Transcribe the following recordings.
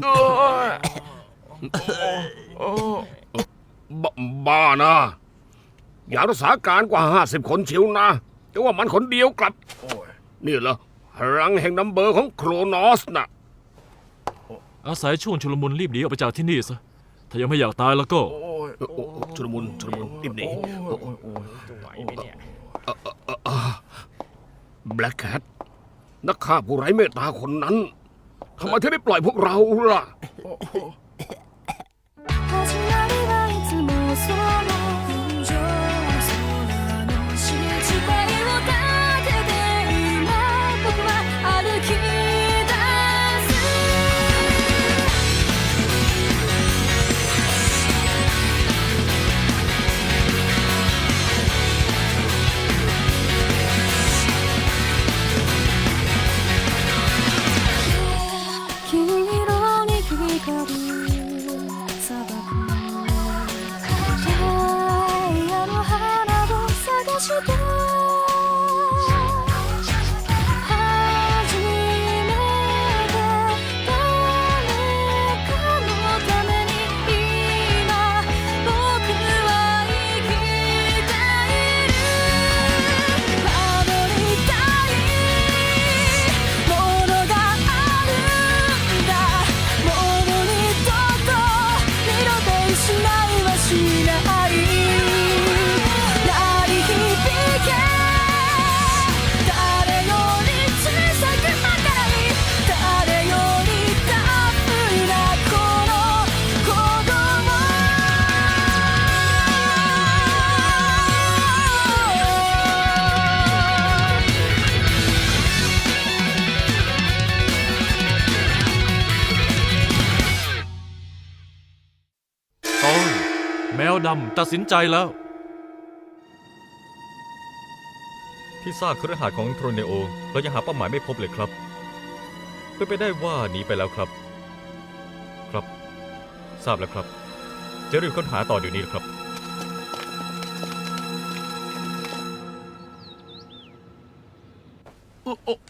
เอ้ยโอ้บบ้านะ อย่ารักษาการกว่าห้าสิบคนเชียวนะ แต่ว่ามันคนเดียวกลับ นี่เหรอพลังแห่งนัมเบอร์ของโครนอสน่ะ อาศัยช่วงชุลมุนรีบหนีออกไปจากที่นี่ซะ ถ้ายังไม่อยากตายแล้วก็โอ้โอ้โอ้ชุลมุนชุลมุนรีบหนีแบล็กแคทนักฆ่าผู้ไร้เมตตาคนนั้น ทำไมเธอไม่ปล่อยพวกเราล่ะ ตัดสินใจแล้ว ที่ซากคฤหาสน์ของโทรเนโอเรายังหาเป้าหมายไม่พบเลยครับเป็นไปได้ว่าหนีไปแล้วครับ ครับ ทราบแล้วครับ จะรีบค้นหาต่อเดี๋ยวนี้ครับ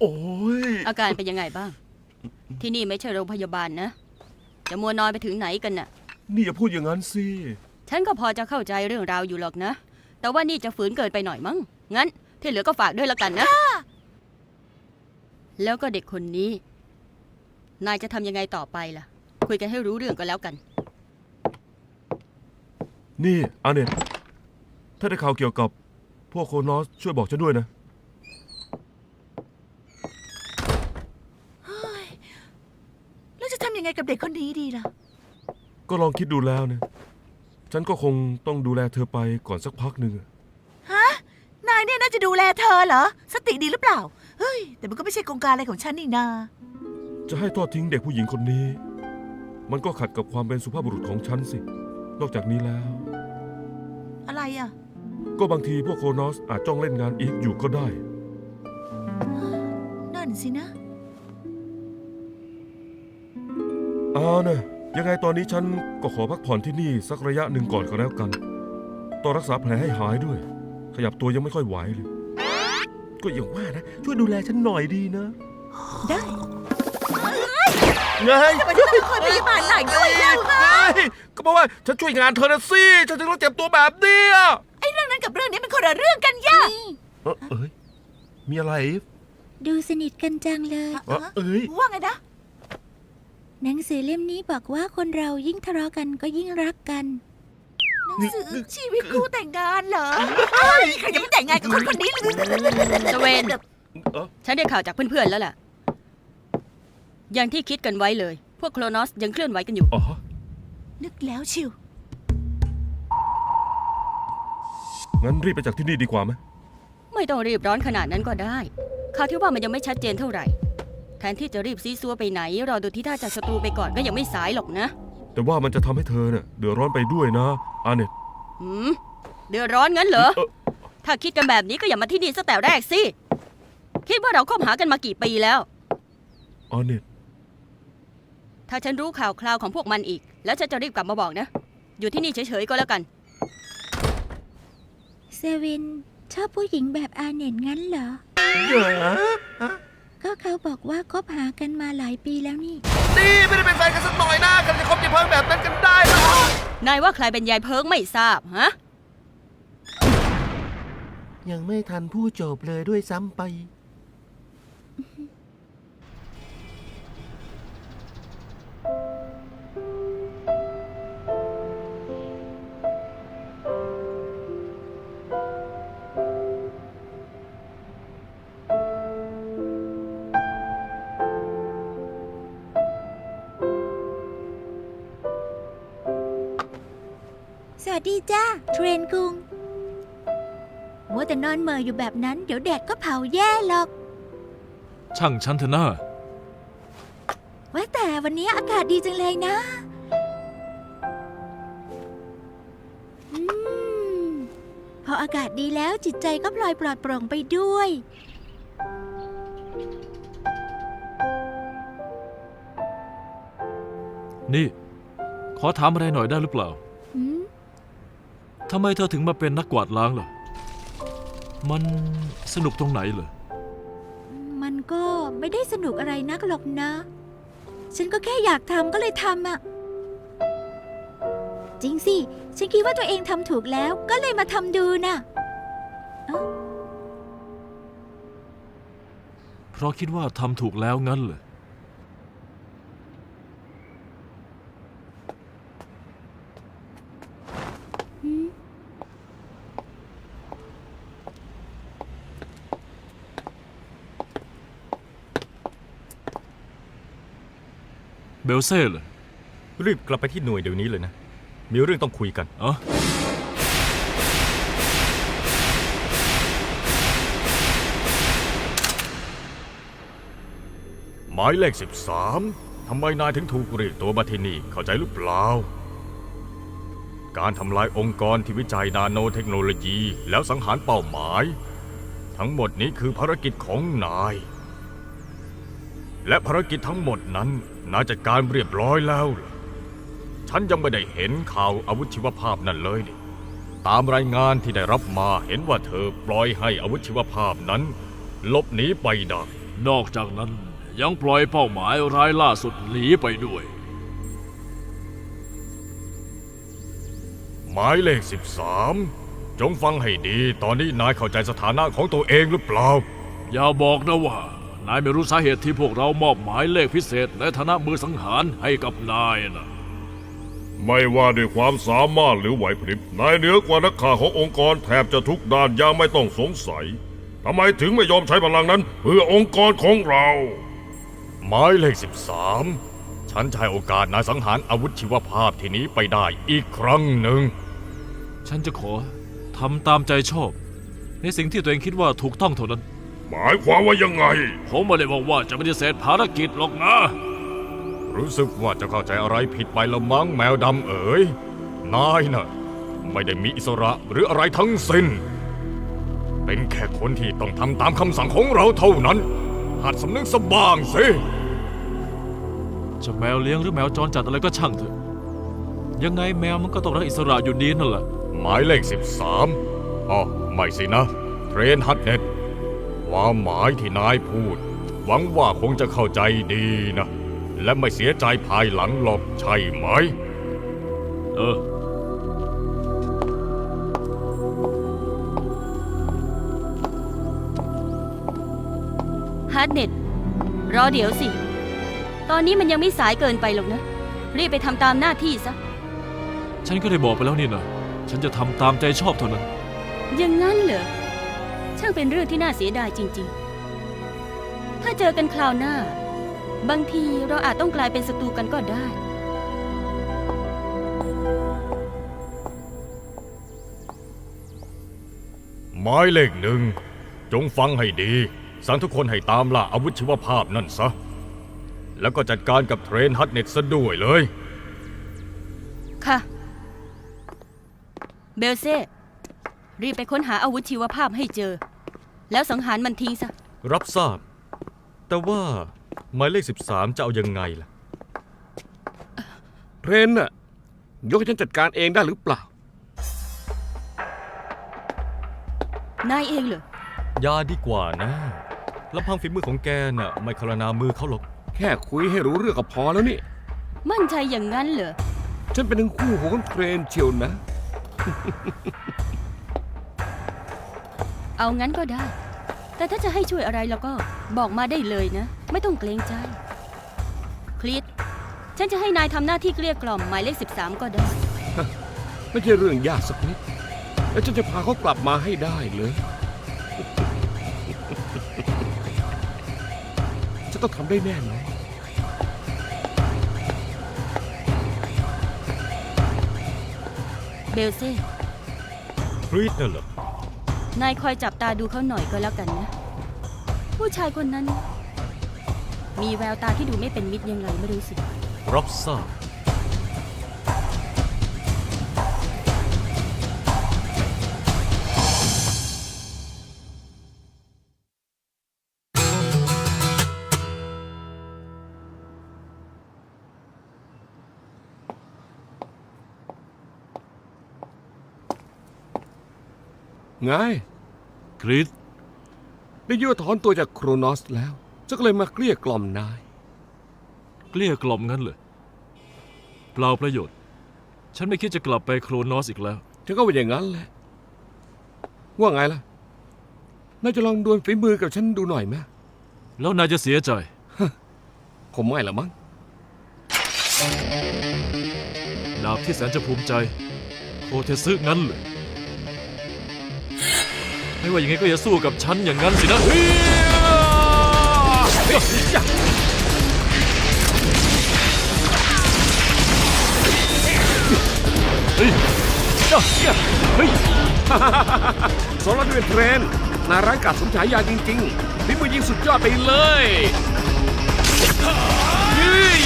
โอ้ยอาการเป็นยังไงบ้าง ที่นี่ไม่ใช่โรงพยาบาลนะ จะมัวนอนไปถึงไหนกันน่ะ นี่อย่าพูดอย่างนั้นสิ ฉันก็พอจะเข้าใจเรื่องราวอยู่หรอกนะ แต่ว่านี่จะฝืนเกินไปหน่อยมั้ง งั้น ที่เหลือก็ฝากด้วยละกันนะ แล้วก็เด็กคนนี้ นายจะทำยังไงต่อไปล่ะ คุยกันให้รู้เรื่องก็แล้วกัน นี่อาเนตถ้าได้ข่าวเกี่ยวกับพวกโคนอสช่วยบอกฉันด้วยนะ แล้วจะทำยังไงกับเด็กคนนี้ดีล่ะ ก็ลองคิดดูแล้วนะ ฉันก็คงต้องดูแลเธอไปก่อนสักพักหนึ่งอะฮะ นายเนี่ยน่าจะดูแลเธอเหรอ สติดีหรือเปล่า เฮ้ย แต่มันก็ไม่ใช่โครงการอะไรของฉันนี่นา จะให้ทอดทิ้งเด็กผู้หญิงคนนี้ มันก็ขัดกับความเป็นสุภาพบุรุษของฉันสิ นอกจากนี้แล้ว อะไรอะ ก็บางทีพวกโคนอสอาจจ้องเล่นงานอีกอยู่ก็ได้ นั่นสินะ เอานะ ยังไงตอนนี้ฉันก็ขอพักผ่อนที่นี่สักระยะหนึ่งก่อนก็แล้วกัน ต้องรักษาแผลให้หายด้วย ขยับตัวยังไม่ค่อยไหวเลย ก็อย่างว่านะ ช่วยดูแลฉันหน่อยดีนะ ได้ไงทำไมฉันต้องเป็นคนพยาบาลไหนด้วยเล่าฮะไงก็เพราะว่าฉันช่วยงานเธอนะสิฉันถึงต้องเจ็บตัวแบบเนี้ยไอ้เรื่องนั้นกับเรื่องนี้มันคนละเรื่องกันย่าเอ้อเอ้ยมีอะไรอีฟดูสนิทกันจังเลย เอ้อเอ้ยว่าไงนะ หนังสือเล่มนี้บอกว่าคนเรายิ่งทะเลาะกันก็ยิ่งรักกัน หนังสือชีวิตคู่แต่งงานเหรอเฮ้ยใครจะไม่แต่งงานกับคนคนนี้เลยสเวน เอ้อฉันได้ข่าวจากเพื่อนๆแล้วล่ะ อย่างที่คิดกันไว้เลย พวกโครนอสยังเคลื่อนไหวกันอยู่ อ๋อนึกแล้วชิว งั้นรีบไปจากที่นี่ดีกว่าไหมไม่ต้องรีบร้อนขนาดนั้นก็ได้ข่าวที่ว่ามันยังไม่ชัดเจนเท่าไหร่ แทนที่จะรีบซีซัวไปไหน รอดูที่ท่าจากศัตรูไปก่อนก็ยังไม่สายหรอกนะ แต่ว่ามันจะทำให้เธอเนี่ยเดือดร้อนไปด้วยนะ อาเนตหืมเดือดร้อนงั้นเหรอ เอ่อถ้าคิดกันแบบนี้ก็อย่ามาที่นี่ซะแต่แรกสิ คิดว่าเราคบหากันมากี่ปีแล้ว อาเนตถ้าฉันรู้ข่าวคราวของพวกมันอีก แล้วฉันจะรีบกลับมาบอกนะ อยู่ที่นี่เฉยๆก็แล้วกัน เซวิน ชอบผู้หญิงแบบอาเน็ตงั้นเหรอ ก็เขาบอกว่าคบหากันมาหลายปีแล้วนี่อนี่ไม่ได้เป็นแฟนกันสักหน่อยนะกันจะคบจะเพิ่งแบบนั้นกันได้นะนายว่าใครเป็นยายเพิงไม่ทราบฮะ ยังไม่ทันพูดจบเลยด้วยซ้ำไป ดีจ้าเทรนกุงมัวแต่นอนเหมออยู่แบบนั้น เดี๋ยวแดดก็เผาแย่หรอก ช่างฉันเถอะนะว่าแต่วันนี้อากาศดีจังเลยนะ อืม พออากาศดีแล้วจิตใจก็พลอยปลอดโปร่งไปด้วย นี่ ขอถามอะไรหน่อยได้หรือเปล่าอืม ทำไมเธอถึงมาเป็นนักกวาดล้างล่ะ มันสนุกตรงไหนเหรอ มันก็ไม่ได้สนุกอะไรนักหรอกนะ ฉันก็แค่อยากทำก็เลยทำอะจริงสิ ฉันคิดว่าตัวเองทำถูกแล้วก็เลยมาทำดูน่ะเพราะคิดว่าทำถูกแล้วงั้นเหรอ เบลเซ่เหรอรีบกลับไปที่หน่วยเดี๋ยวนี้เลยนะ มีเรื่องต้องคุยกัน เอ๋อหมายเลข 13 ทำไมนายถึงถูกเรียกตัวมาที่นี่เข้าใจหรือเปล่า การทำลายองค์กรที่วิจัยนาโนเทคโนโลยีแล้วสังหารเป้าหมาย ทั้งหมดนี้คือภารกิจของนาย และภารกิจทั้งหมดนั้น นายจัดการเรียบร้อยแล้วเหรอฉันยังไม่ได้เห็นข่าวอาวุธชีวภาพนั่นเลยนี่ตามรายงานที่ได้รับมาเห็นว่าเธอปล่อยให้อาวุธชีวภาพนั้นหลบหนีไปได้นอกจากนั้นยังปล่อยเป้าหมายร้ายล่าสุดหนีไปด้วย หมายเลข 13 จงฟังให้ดีตอนนี้นายเข้าใจสถานะของตัวเองหรือเปล่า อย่าบอกนะว่า นายไม่รู้สาเหตุที่พวกเรามอบหมายเลขพิเศษในฐานะมือสังหารให้กับนายนะไม่ว่าด้วยความสามารถหรือไหวพริบ นายเหนือกว่านักข่าขององค์กรแทบจะทุกด้านอยังไม่ต้องสงสัยทำไมถึงไม่ยอมใช้พลังนั้น เพื่อองค์กรของเรา หมายเลข 13 ฉันจะให้โอกาสนายสังหารอาวุธชีวภาพที่นี้ไปได้อีกครั้งหนึ่ง ฉันจะขอทำตามใจชอบ ในสิ่งที่ตัวเองคิดว่าถูกต้องเท่านั้น หมายความว่ายังไง ผมไม่ได้บอกว่าจะปฏิเสธภารกิจหรอกนะ รู้สึกว่าจะเข้าใจอะไรผิดไปละมั้งแมวดำเอ๋ย นายน่ะ ไม่ได้มีอิสระหรืออะไรทั้งสิ้น เป็นแค่คนที่ต้องทำตามคำสั่งของเราเท่านั้น หัดสำนึกสบ้างสิ จะแมวเลี้ยงหรือแมวจรจัดอะไรก็ช่างเถอะ ยังไงแมวมันก็ต้องรักอิสระอยู่ดีนั่นแหละ หมายเลข 13อ๋อไม่สินะ เทรนฮัตเน็ต ความหมายที่นายพูด หวังว่าคงจะเข้าใจดีนะ และไม่เสียใจภายหลังหรอกใช่ไหม เออ ฮาร์ดเน็ต รอเดี๋ยวสิ ตอนนี้มันยังไม่สายเกินไปหรอกนะ รีบไปทำตามหน้าที่ซะ ฉันก็ได้บอกไปแล้วนี่นะ ฉันจะทำตามใจชอบเท่านั้น อย่างนั้นเหรอ ช่างเป็นเรื่องที่น่าเสียดายจริง ๆ ถ้าเจอกันคราวหน้า บางทีเราอาจต้องกลายเป็นศัตรูกันก็ได้ หมายเลขหนึ่ง จงฟังให้ดี สั่งทุกคนให้ตามล่าอาวุธชีวภาพนั่นซะ แล้วก็จัดการกับเทรนฮัตเน็ตซะด้วยเลย ค่ะ เบลเซ่รีบไปค้นหาอาวุธชีวภาพให้เจอ แล้วสังหารมันทิ้งซะ รับทราบ แต่ว่าหมายเลข 13 จะเอายังไงล่ะ เรนน่ะ ยกให้ฉันจัดการเองได้หรือเปล่า นายเองเหรอ ยาดีกว่านะลำพังฝีมือของแกน่ะ ไม่คารนามือเขาหรอก แค่คุยให้รู้เรื่องก็พอแล้วนี่ มั่นใจอย่างนั้นเหรอ ฉันเป็นทั้งคู่หูของเทรนเชียวนะ เอางั้นก็ได้ แต่ถ้าจะให้ช่วยอะไรแล้วก็บอกมาได้เลยนะ ไม่ต้องเกรงใจ คลิตฉันจะให้นายทำหน้าที่เกลี้ยกล่อมหมายเลข13 ก็ได้ ไม่ใช่เรื่องยากสักนิด แล้วฉันจะพาเขากลับมาให้ได้เลย จะต้องทำได้แน่นอนเบลเซ่ ครีดน่ะเหรอ นายคอยจับตาดูเขาหน่อยก็แล้วกันนะ ผู้ชายคนนั้น มีแววตาที่ดูไม่เป็นมิตรยังไงไม่รู้สิ รับทราบ ไงคริสได้ยินว่าถอนตัวจากโครนอสแล้วฉันก็เลยมาเกลี้ยกล่อมนาย เกลี้ยกล่อมงั้นเลยเปล่าประโยชน์ ฉันไม่คิดจะกลับไปโครนอสอีกแล้ว ฉันก็ว่าอย่างนั้นแหละ ว่าไงล่ะ นายจะลองดวลฝีมือกับฉันดูหน่อยไหมแล้วนายจะเสียใจ คงไม่ละมั้งดาบที่แสนจะภูมิใจโอเทซึงั้นเลย ไม่ว่ายังไงก็อย่าสู้กับฉันอย่างนั้นสินะเฮ้ยเฮ้ยสอนเราด้วยเทรนนาร้ายกาจสมฉายาจริงๆฝีมือยิงสุดยอดไปเลยเฮ้ย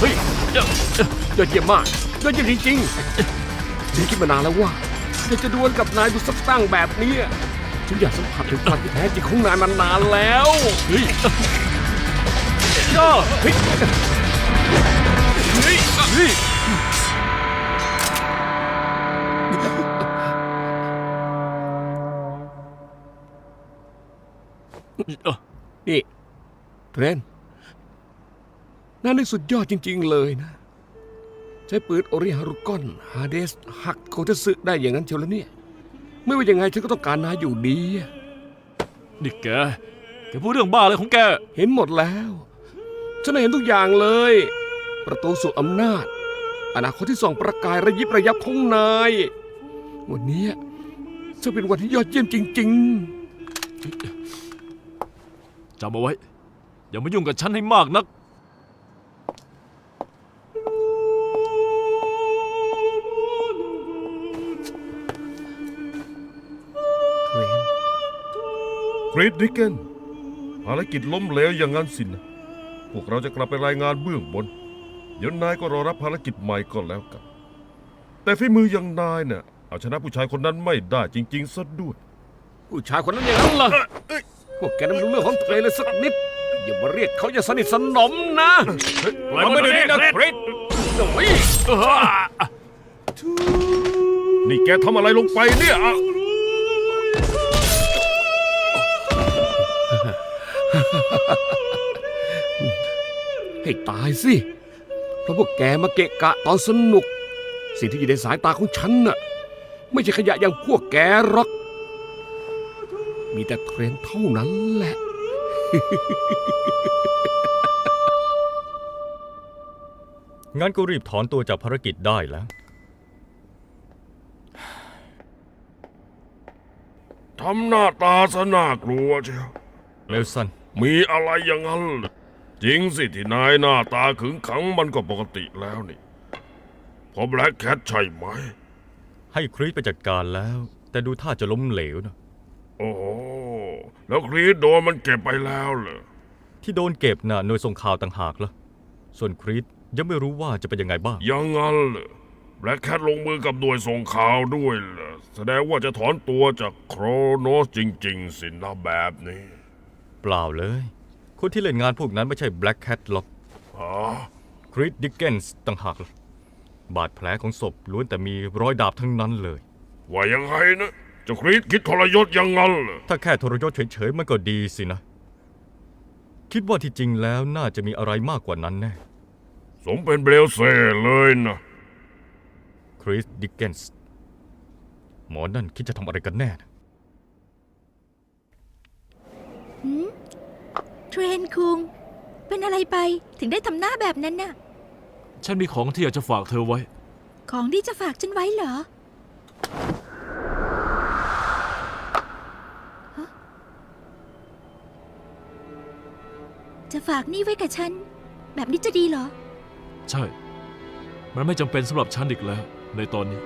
เฮ้ยยอดเยี่ยมมากยอดเยี่ยมจริงๆฉันคิดมานานแล้วว่า อยากจะดวลกับนายดูสักตั้งแบบนี้ฉันอยากสัมผัสถึงพลังที่แท้จริงของนายมานานแล้วเฮ้ยย่อเฮ้ยเฮ้ยเฮ้ยนี่เทรนนั่นนี่สุดยอดจริง ๆ เลยนะ ใช้ปืนโอริฮารุกอนฮาเดสหักโคเทสึได้อย่างนั้นเชียวแล้วเนี่ย ไม่ว่ายังไงฉันก็ต้องการนายอยู่ดีอะนี่แก แกพูดเรื่องบ้าอะไรของแก เห็นหมดแล้ว ฉันเห็นทุกอย่างเลย ประตูสู่อำนาจ อนาคตที่ส่องประกายระยิบระยับของนาย วันนี้จะเป็นวันที่ยอดเยี่ยมจริง ๆจำเอาไว้ อย่ามายุ่งกับฉันให้มากนัก รีดดิกเกนภารกิจล้มเหลวอย่างนั้นสินะพวกเราจะกลับไปรายงานเบื้องบน เดี๋ยวนายก็รอรับภารกิจใหม่ก็แล้วกัน แต่ฝีมืออย่างนายเนี่ยเอาชนะผู้ชายคนนั้นไม่ได้จริงๆซะด้วย ผู้ชายคนนั้นอย่างนั้นเหรอพวกแกนั้นไม่รู้เรื่องของเทรนเลยสักนิด อย่ามาเรียกเขาอย่าสนิทสนมนะปล่อยมันเดี๋ยวนี้นะคริสโอ้ยนี่แกทำอะไรลงไปเนี่ย ให้ตายสิ เพราะพวกแกมาเกะกะตอนสนุก สิ่งที่อยู่ในสายตาของฉันน่ะ ไม่ใช่ขยะอย่างพวกแกหรอก มีแต่เทรนเท่านั้นแหละ งั้นก็รีบถอนตัวจากภารกิจได้แล้ว ทำหน้าตาซะน่ากลัวเชียวเมลสัน มีอะไรอย่างนั้นเหรอจริงสิที่นายหน้าตาขึงขังมันก็ปกติแล้วนี่เพอแบล็กแคทใช่ไหม ให้ครีดไปจัดการแล้ว แต่ดูท่าจะล้มเหลวนะ โอ้โหแล้วครีดโดนมันเก็บไปแล้วเหรอที่โดนเก็บน่ะหน่วยส่งข่าวต่างหากละส่วนครีดยังไม่รู้ว่าจะเป็นยังไงบ้างอยังงั้นเหรอแบล็กแคทลงมือกับหน่วยส่งข่าวด้วยเหรอแสดงว่าจะถอนตัวจากโครโนสจริง ๆ สินะแบบนี้ เปล่าเลย คนที่เล่นงานพวกนั้นไม่ใช่แบล็กแคทหรอกอ๋อครีดดิกเกนส์ต่างหากล่ะบาดแผลของศพล้วนแต่มีรอยดาบทั้งนั้นเลย ว่ายังไงนะเจะครีดคิดทรยศอยังงั้นเหรอถ้าแค่ทรยศเฉยๆมันก็ดีสินะ คิดว่าที่จริงแล้วน่าจะมีอะไรมากกว่านั้นแน่ สมเป็นเบลเซ่เลยนะ คริสดิกเกนส์หมอนั่นคิดจะทำอะไรกันแน่นะ เทรนคุง เป็นอะไรไปถึงได้ทำหน้าแบบนั้นน่ะ ฉันมีของที่อยากจะฝากเธอไว้ ของที่จะฝากฉันไว้เหรอฮะจะฝากนี่ไว้กับฉัน แบบนี้จะดีเหรอ ใช่ มันไม่จำเป็นสำหรับฉันอีกแล้ว ในตอนนี้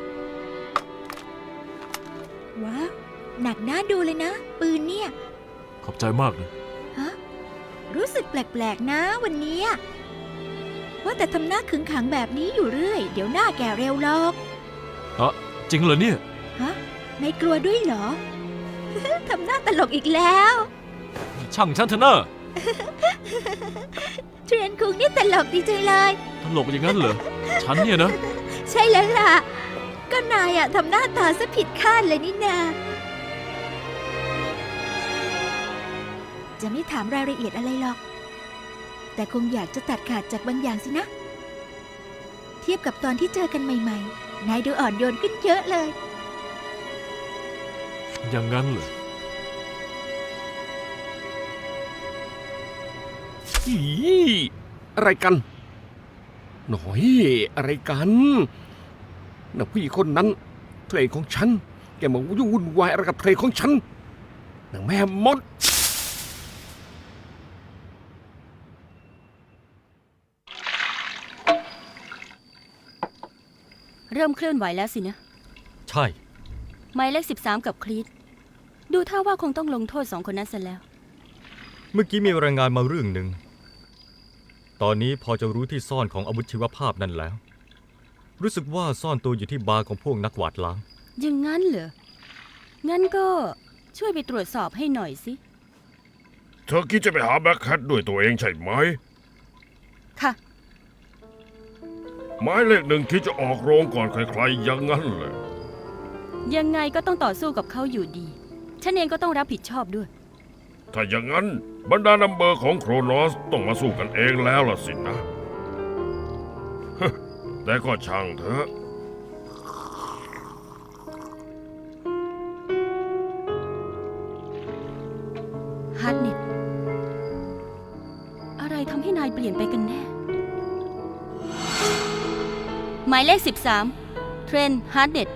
ว้าว หนักหน้าดูเลยนะ ปืนเนี่ย ขอบใจมากนะฮะ รู้สึกแปลกๆนะวันเนี้ยว่าแต่ทำหน้าขึงขังแบบนี้อยู่เรื่อย เดี๋ยวหน้าแก่เร็วหรอกอะจริงเหรอเนี่ย ฮะไม่กลัวด้วยเหรอ ทำหน้าตลกอีกแล้ว ช่างฉันเถอะเนอะเทรนคุงนี่ตลกดีจังเลย ตลกอย่างนั้นเหรอ ฉันเนี่ยนะ ใช่แล้วล่ะ ก็นายอะทำหน้าตาซะผิดคาดเลยนี่นา จะไม่ถามรายละเอียดอะไรหรอก แต่คงอยากจะตัดขาดจากบางอย่างสินะ เทียบกับตอนที่เจอกันใหม่ๆ นายดูอ่อนโยนขึ้นเยอะเลย อย่างนั้นเหรออีอะไรกัน หน่อยอะไรกันน่ะผู้หญิงคนนั้นเทรของฉัน แกมายุ่งวุ่นวายอะไรกับเทรของฉันนางแม่มด เริ่มเคลื่อนไหวแล้วสินะ ใช่ หมายเลข13กับคลีตดูท่าว่าคงต้องลงโทษสองคนนั้นซะแล้ว เมื่อกี้มีรายงานมาเรื่องหนึ่ง ตอนนี้พอจะรู้ที่ซ่อนของอาวุธชีวภาพนั่นแล้ว รู้สึกว่าซ่อนตัวอยู่ที่บาร์ของพวกนักกวาดล้าง อย่างนั้นเหรอ งั้นก็ช่วยไปตรวจสอบให้หน่อยสิ เธอคิดจะไปหาแบ็คแคทด้วยตัวเองใช่ไหม ค่ะ หมายเลขหนึ่งคิดจะออกโรงก่อนใครๆอย่างนั้นเลย ยังไงก็ต้องต่อสู้กับเขาอยู่ดี ฉันเองก็ต้องรับผิดชอบด้วย ถ้าอย่างนั้นบรรดานัมเบอร์ของโครนอสต้องมาสู้กันเองแล้วล่ะสินะ แต่ก็ช่างเถอะ เลข 13 เทรนฮาร์ดเน็ต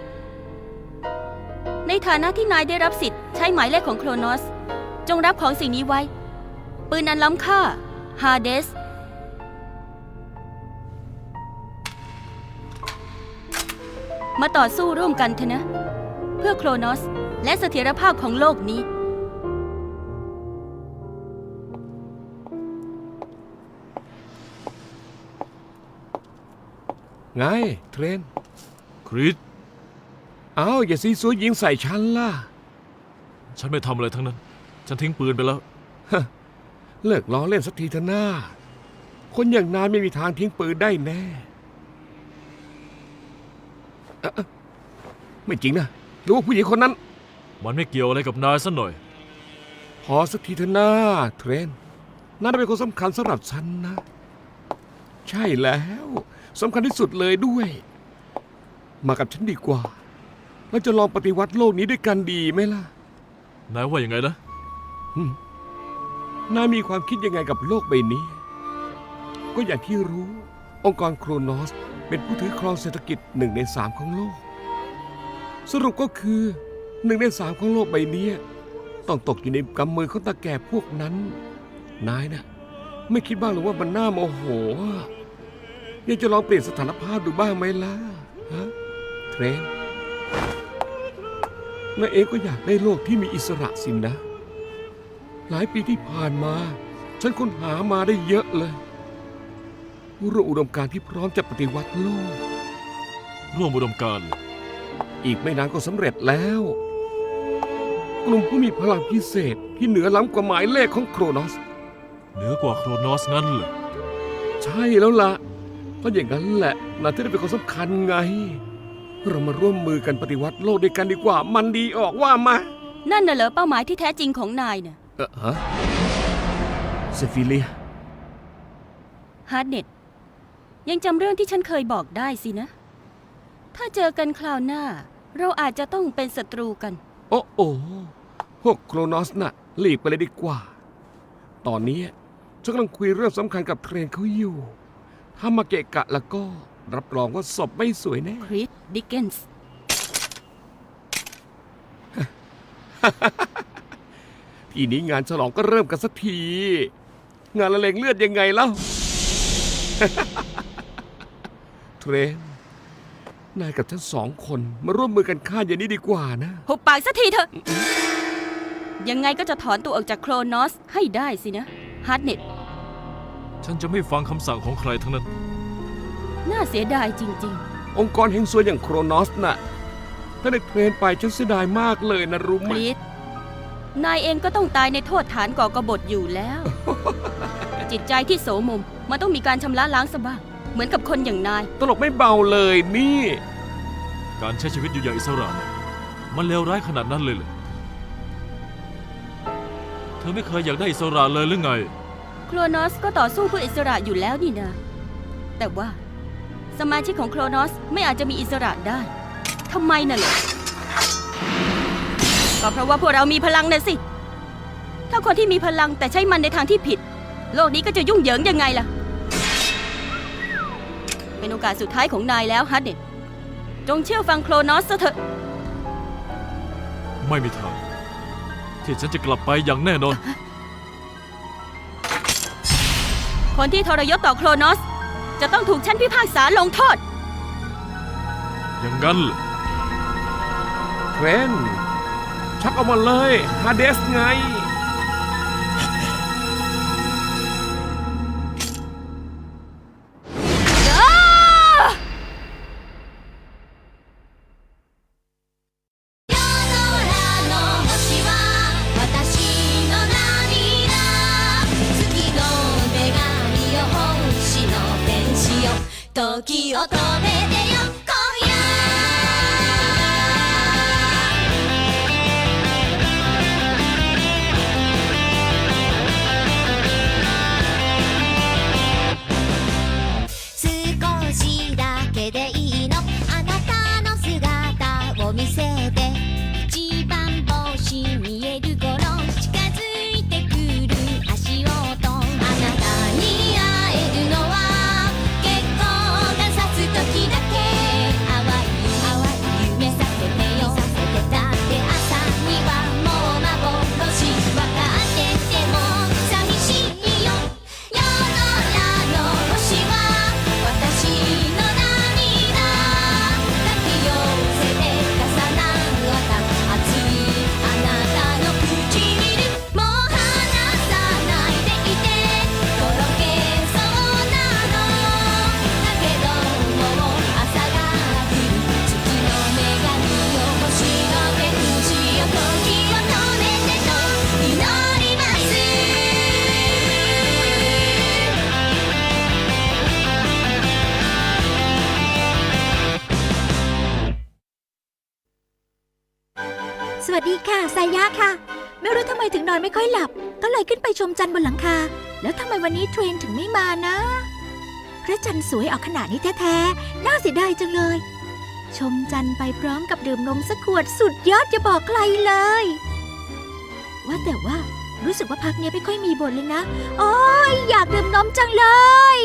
ในฐานะที่นายได้รับสิทธิ์ใช้หมายเลขของโครนอส จงรับของสิ่งนี้ไว้ ปืนอันล้ำค่าฮาเดสมาต่อสู้ร่วมกันเถอะนะ เพื่อโครนอส และเสถียรภาพของโลกนี้ ไงเทรน คริส เอ้าอย่าซีซัวยิงใส่ฉันล่ะ ฉันไม่ทำอะไรทั้งนั้น ฉันทิ้งปืนไปแล้ว เลิกล้อเล่นสักทีเถอะหน้า คนอย่างนายไม่มีทางทิ้งปืนได้แน่เอ๊ะเอ๊ะไม่จริงนะหรือว่าผู้หญิงคนนั้น มันไม่เกี่ยวอะไรกับนายสักหน่อย พอสักทีเถอะหน้าเทรนนั่นเป็นคนสำคัญสำหรับฉันนะ ใช่แล้ว สำคัญที่สุดเลยด้วย มากับฉันดีกว่าแล้วจะลองปฏิวัติโลกนี้ด้วยกันดีไหมล่ะ นายว่าอย่างไงนะ นายมีความคิดยังไงกับโลกใบนี้ ก็อย่างที่รู้ องค์กรโครนอส เป็นผู้ถือครองเศรษฐกิจหนึ่งในสามของโลก สรุปก็คือหนึ่งในสามของโลกใบนี้ต้องตกอยู่ในกำมือของตาแก่พวกนั้น นายนะไม่คิดบ้างหรือว่ามันน่าโมโหอะอ ยากจะลองเปลี่ยนสถานภาพดูบ้างไหมล่ะฮะเทรนนายเองก็อยากได้โลกที่มีอิสระสินนะ หลายปีที่ผ่านมา ฉันค้นหามาได้เยอะเลยรู้อุดมการณ์ที่พร้อมจะปฏิวัติโลก ร่วมอุดมการณ์ อีกไม่นานก็สำเร็จแล้ว กลุ่มผู้มีพลังพิเศษที่เหนือล้ำกว่าหมายเลขของโครนอส เหนือกว่าโครนอสงั้นเหรอ ใช่แล้วล่ะ เพราะอย่างนั้นแหละนายที่ได้เป็นคนสำคัญไง เรามาร่วมมือกันปฏิวัติโลกด้วยกันดีกว่า มันดีออกว่ามานั่นน่ะเหรอเป้าหมายที่แท้จริงของนายน่ะเออฮะเซฟิเลียฮาร์ดเน็ตยังจำเรื่องที่ฉันเคยบอกได้สินะ ถ้าเจอกันคราวหน้า เราอาจจะต้องเป็นศัตรูกัน โอ้โอ้พวกโครนอสน่ะหลีกไปเลยดีกว่า ตอนนี้ฉันกำลังคุยเรื่องสำคัญกับเทรนเขาอยู่ ถ้ามาเกะกะแล้วก็รับรองว่าศพไม่สวยแน่ คริสดิกเกนส์ ทีนี้งานฉลองก็เริ่มกันสักที งานละเลงเลือดยังไงเล่า เทรนนายกับฉันสองคนมาร่วมมือกันฆ่าอย่างนี้ดีกว่านะ หุบปากสักทีเถอะ ยังไงก็จะถอนตัวออกจากโครนอสให้ได้สินะ ฮาร์ดเน็ต ฉันจะไม่ฟังคำสั่งของใครทั้งนั้น น่าเสียดายจริง องค์กรเฮงซวยอย่างโครนอสน่ะ ถ้าได้เทรนไปฉันเสียดายมากเลยนะรู้ๆ คไหม ริส นายเองก็ต้องตายในโทษฐานก่อกบฏอยู่แล้ว จิตใจที่โสมม มันต้องมีการชำระล้างสบ้าง เหมือนกับคนอย่างนาย ตลกไม่เบาเลยนี่ การใช้ชีวิตอยู่อย่างอิสระเนี่ยมันเลวร้ายขนาดนั้นเลยเหรอเธอไม่เคยอยากได้อิสระเลยหรือไง โครนอสก็ต่อสู้เพื่ออิสระอยู่แล้วนี่นะ แต่ว่า สมาชิกของโครนอสไม่อาจจะมีอิสระได้ทำไมน่ะเหรอก็เพราะว่าพวกเรามีพลังน่ะสิ ถ้าคนที่มีพลังแต่ใช้มันในทางที่ผิด โลกนี้ก็จะยุ่งเหยิงยังไงล่ะ เป็นโอกาสสุดท้ายของนายแล้วฮัตเน็ตจงเชื่อฟังโครนอสเถอะ ไม่มีทาง ที่ฉันจะกลับไปอย่างแน่นอน คนที่ทรยศต่อโครนอส จะต้องถูกชั้นพิพากษาลงโทษ อย่างนั้นเหรอเทรนชักออกมาเลยฮาเดสไง ค่ะสายะค่ะ ไม่รู้ทำไมถึงนอนไม่ค่อยหลับ ก็เลยขึ้นไปชมจันทร์บนหลังคา แล้วทำไมวันนี้เทรนถึงไม่มานะ พระจันทร์สวยออกขนาดนี้แท้ๆ น่าเสียดายจังเลย ชมจันทร์ไปพร้อมกับดื่มนมสักขวดสุดยอดจะบอกใครเลย ว่าแต่ว่ารู้สึกว่าพักเนี้ยไม่ค่อยมีบทเลยนะ โอ้ยอยากดื่มนมจังเลย